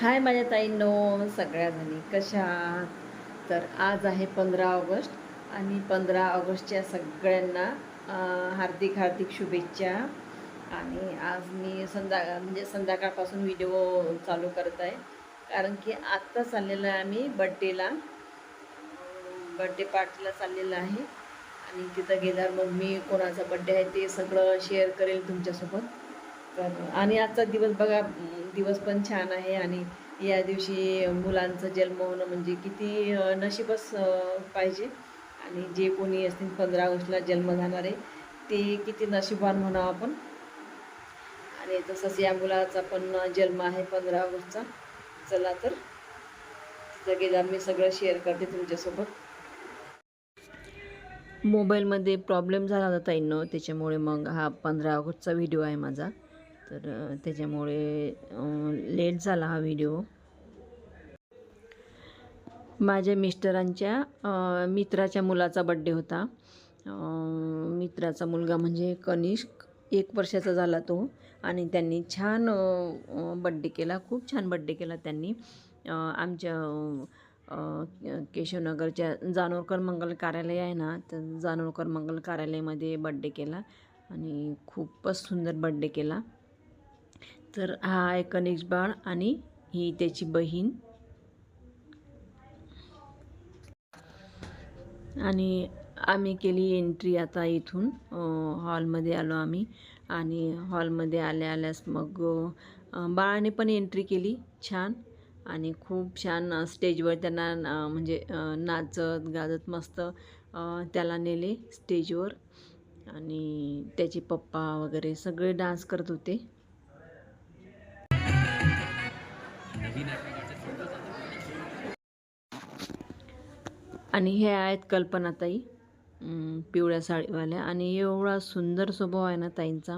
हाय माझ्या ताईंनो सगळ्या जणी कशा तर आज आहे पंधरा ऑगस्ट आणि पंधरा ऑगस्टच्या सगळ्यांना हार्दिक हार्दिक शुभेच्छा. आणि आज मी संध्या म्हणजे संध्याकाळपासून व्हिडिओ चालू करत आहे. कारण की आत्ता चाललेलं आहे आम्ही बड्डेला बड्डे पार्टीला चाललेलं आहे. आणि तिथं गेल्यावर मग मी कोणाचा बड्डे आहे ते सगळं शेअर करेल तुमच्यासोबत. तर आणि आजचा दिवस बघा दिवस पण छान आहे आणि या दिवशी मुलांचं जन्म होणं म्हणजे किती नशीबच पाहिजे. आणि जे कोणी असतील पंधरा ऑगस्टला जन्म जाणारे ते किती नशीबवान म्हणावं आपण. आणि तसंच या मुलाचा पण जन्म आहे पंधरा ऑगस्टचा. चला तर तिथं मी सगळं शेअर करते तुमच्यासोबत. मोबाईलमध्ये प्रॉब्लेम झाला होता ताईंनो त्याच्यामुळे मग हा पंधरा ऑगस्टचा व्हिडिओ आहे माझा. तर त्याच्यामुळे लेट झाला हा व्हिडिओ. माझ्या मिस्टरांच्या मित्राच्या मुलाचा बड्डे होता. मित्राचा मुलगा म्हणजे कनिष्क एक वर्षाचा झाला तो आणि त्यांनी छान बड्डे केला खूप छान बड्डे केला त्यांनी. आमच्या केशवनगरच्या जानोरकर मंगल कार्यालय आहे ना तर जानोरकर मंगल कार्यालयामध्ये बड्डे केला आणि खूपच सुंदर बड्डे केला. तर हा आहे कनिष बाळ आणि ही त्याची बहीण. आणि आम्ही केली एंट्री आता इथून हॉलमध्ये आलो आम्ही. आणि हॉलमध्ये आल्या आल्यास मग बाळाने पण एंट्री केली छान. आणि खूप छान स्टेजवर त्यांना म्हणजे नाचत गाजत मस्त त्याला नेले स्टेजवर आणि त्याचे पप्पा वगैरे सगळे डान्स करत होते. आणि हे आहेत कल्पनाताई पिवळ्या साडीवाल्या. आणि एवढा सुंदर स्वभाव आहे ना ताईंचा.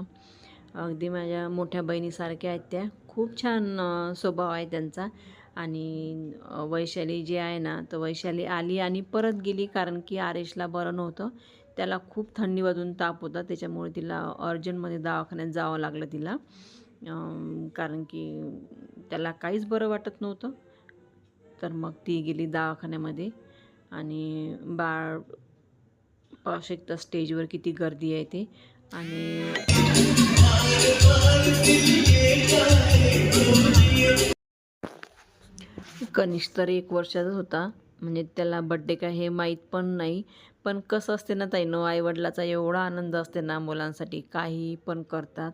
अगदी माझ्या मोठ्या बहिणीसारख्या आहेत त्या. खूप छान स्वभाव आहे त्यांचा. आणि वैशाली जी आहे ना तर वैशाली आली आणि परत गेली कारण की आरेशला बरं नव्हतं. त्याला खूप थंडी वाजून ताप होता. त्याच्यामुळे तिला अर्जंटमध्ये दवाखान्यात जावं लागलं तिला. कारण की त्याला काहीच बरं वाटत नव्हतं. तर मग ती गेली दवाखान्यामध्ये आणि बाळ पाहू शकता स्टेजवर किती गर्दी आहे ते. आणि कनिष्क तर एक वर्षाचाच होता. म्हणजे त्याला बड्डे काय हे माहीत पण नाही. पण कसं असते ना ताईनो आईवडिलाचा एवढा आनंद असते ना मुलांसाठी. काही पण करतात.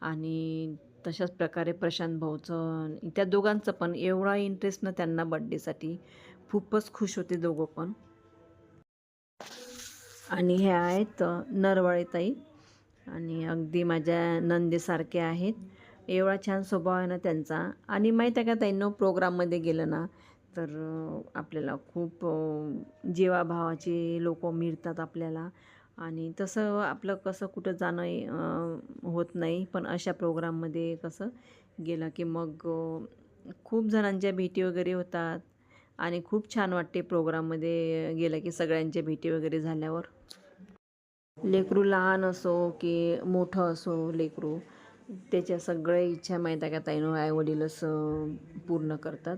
आणि तशाच प्रकारे प्रशांत भाऊचं त्या दोघांचं पण एवढा इंटरेस्ट ना त्यांना बड्डेसाठी खूपच खुश होते दोघं पण. आणि हे आहेत नरवाळेताई. ताई आणि अगदी माझ्या नंदेसारखे आहेत. एवढा छान स्वभाव आहे ना त्यांचा. आणि माहीत आहे का ताईंनो प्रोग्राममध्ये गेलं ना तर आपल्याला खूप जीवाभावाचे लोक मिळतात आपल्याला. आणि तसं आपलं कसं कुठं जाणं होत नाही. पण अशा प्रोग्राममध्ये कसं गेलं की मग खूप जणांच्या भेटी वगैरे होतात. आणि खूप छान वाटते प्रोग्राममध्ये गेलं की सगळ्यांच्या भेटी वगैरे झाल्यावर. लेकरू लहान असो की मोठं असो लेकरू त्याच्या सगळ्या इच्छा माहीत आहे का ताईनो? आईवडीलच पूर्ण करतात.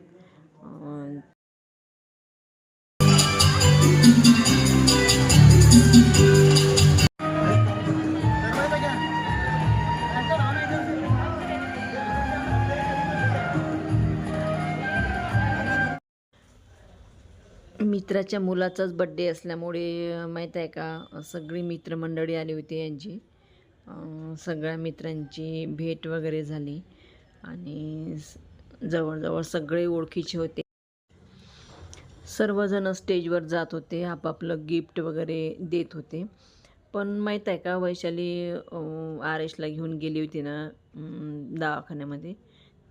मित्राच्या मुलाचाच बड्डे असल्यामुळे माहीत आहे का सगळी मित्रमंडळी आली होती यांची. सगळ्या मित्रांची भेट वगैरे झाली आणि स- जवळजवळ सगळे ओळखीचे होते. सर्वजण स्टेजवर जात होते आपापलं गिफ्ट वगैरे देत होते. पण माहीत आहे का वैशाली आर एसला घेऊन गेली होती ना दवाखान्यामध्ये.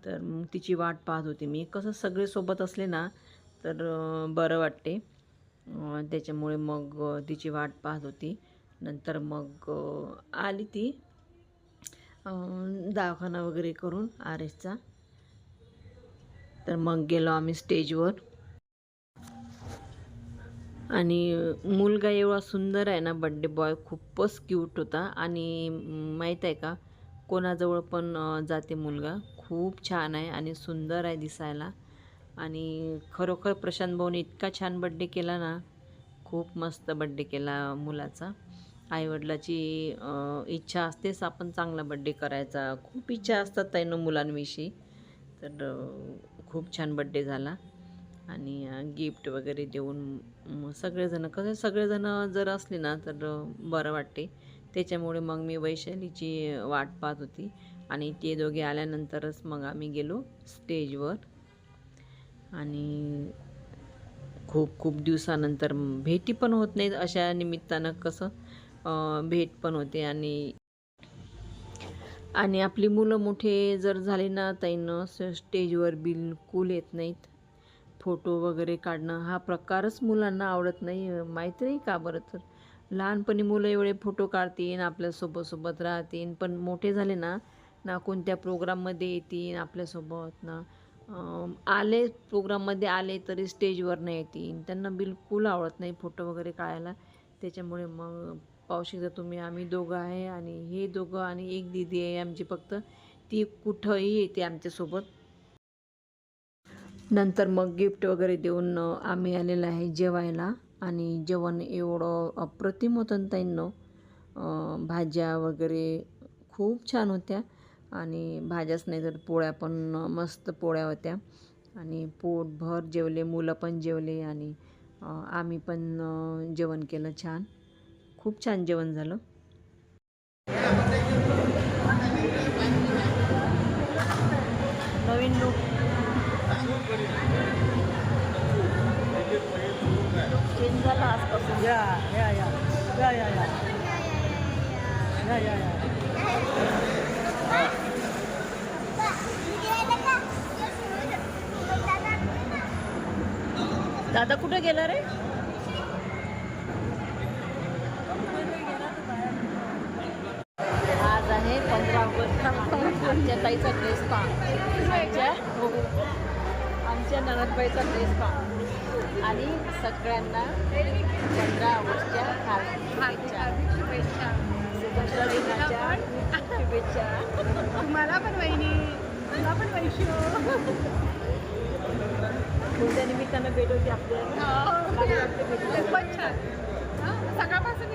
तर मग तिची वाट पाहत होती मी. कसं सगळे सोबत असले ना तर बरं वाटते. त्याच्यामुळे मग तिची वाट पाहत होती. नंतर मग आली ती दवाखाना वगैरे करून आर एसचा. तर मग गेलो आम्ही स्टेजवर. आणि मुलगा एवढा सुंदर आहे ना बड्डे बॉय खूपच क्यूट होता. आणि माहीत आहे का कोणाजवळ पण जाते मुलगा. खूप छान आहे आणि सुंदर आहे दिसायला. आणि खरोखर प्रशांत भाऊने इतका छान बड्डे केला ना खूप मस्त बड्डे केला मुलाचा. आईवडिलाची इच्छा असतेच आपण चांगला बड्डे करायचा. खूप इच्छा असतात त्यानं मुलांविषयी. तर खूप छान बड्डे झाला. आणि गिफ्ट वगैरे देऊन सगळेजणं सगळेजण कसं सगळेजण जर असले ना तर बरं वाटते. त्याच्यामुळे मग मी वैशालीची वाट पाहत होती. आणि ते दोघे आल्यानंतरच मग आम्ही गेलो स्टेजवर आणि खूप खूप दिवसानंतर भेटी पण होत नाहीत अशा निमित्तानं कसं भेट पण होते आणि आणि आपली मुलं मोठे जर झाले ना ताईनं स्टेजवर बिलकुल येत नाहीत. फोटो वगैरे काढणं हा प्रकारच मुलांना आवडत नाही. माहीत नाही का बरं तर? लहानपणी मुलं एवढे फोटो काढतील आपल्यासोबतसोबत राहतील पण मोठे झाले ना ना कोणत्या प्रोग्राममध्ये येतील आपल्यासोबत ना आले प्रोग्राममध्ये आले तरी स्टेजवर नाही येतील. त्यांना बिलकुल आवडत नाही फोटो वगैरे काढायला. त्याच्यामुळे मग पाहू शकता तुम्ही आम्ही दोघं आहे आणि हे दोघं आणि एक दिदी आहे आमची फक्त. ती कुठंही येते आमच्यासोबत. नंतर मग गिफ्ट वगैरे देऊन आम्ही आलेलं आहे जेवायला. आणि जेवण एवढं अप्रतिम होतं ना भाज्या वगैरे खूप छान होत्या. आणि भाज्याच नाही तर पोळ्या पण मस्त पोळ्या होत्या. आणि पोटभर जेवले मुलं पण जेवले आणि आम्ही पण जेवण केलं छान. खूप छान जेवण झालं. नवीन लुक चेंज झाला आजपासून. या या या. या या या. या या दादा कुठे गेला रे? आज आहे पंधरा ऑगस्ट. आमच्या ताईचा ड्रेस पहा. आमच्या हो. आमच्या ननदबाईचा ड्रेस पा आणि सगळ्यांना पंधरा ऑगस्टच्या हार्दिक शुभेच्छा. दिनाच्या शुभेच्छा. तुम्हाला पण वहिनी. तुला पण वैश्य कोणत्या निमित्तानं भेट होती आपल्याला. भेटीला? खूपच छान. हं, सकाळपासून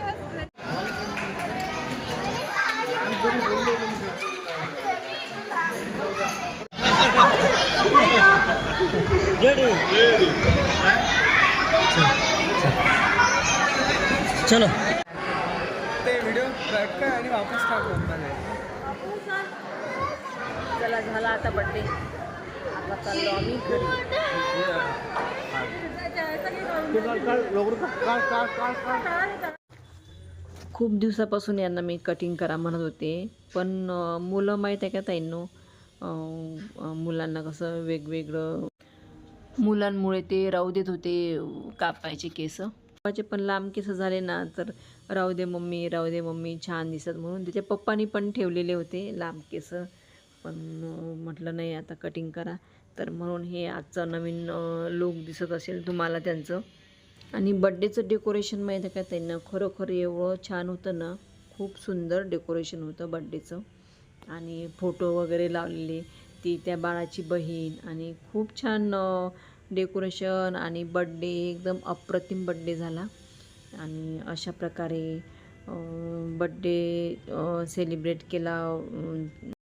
चलो. ते व्हिडिओ कट कर आणि वापस करतात चला झाला आता बड्डे आता चाललो आम्ही घरी. खूप दिवसापासून यांना मी कटिंग करा म्हणत होते. पण मुलं माहीत आहे का ताईंनो? मुलांना कसं वेगवेगळं मुलांमुळे ते राहू देत होते कापायचे केस. पप्पाचे पण लांब केस झाले ना तर राहू दे मम्मी राहू दे मम्मी छान दिसत म्हणून. त्याच्या पप्पानी पण ठेवलेले होते लांब केस. पण म्हटलं नाही आता कटिंग करा. तर म्हणून हे आजचं नवीन लुक दिसत असेल तुम्हाला त्यांचं. आणि बड्डेचं डेकोरेशन माहीत आहे का त्यांना? खरोखर एवढं छान होतं ना. खूप सुंदर डेकोरेशन होतं बड्डेचं आणि फोटो वगैरे लावलेले. ती त्या बाळाची बहीण. आणि खूप छान डेकोरेशन आणि बड्डे एकदम अप्रतिम बड्डे झाला. आणि अशा प्रकारे बड्डे सेलिब्रेट केला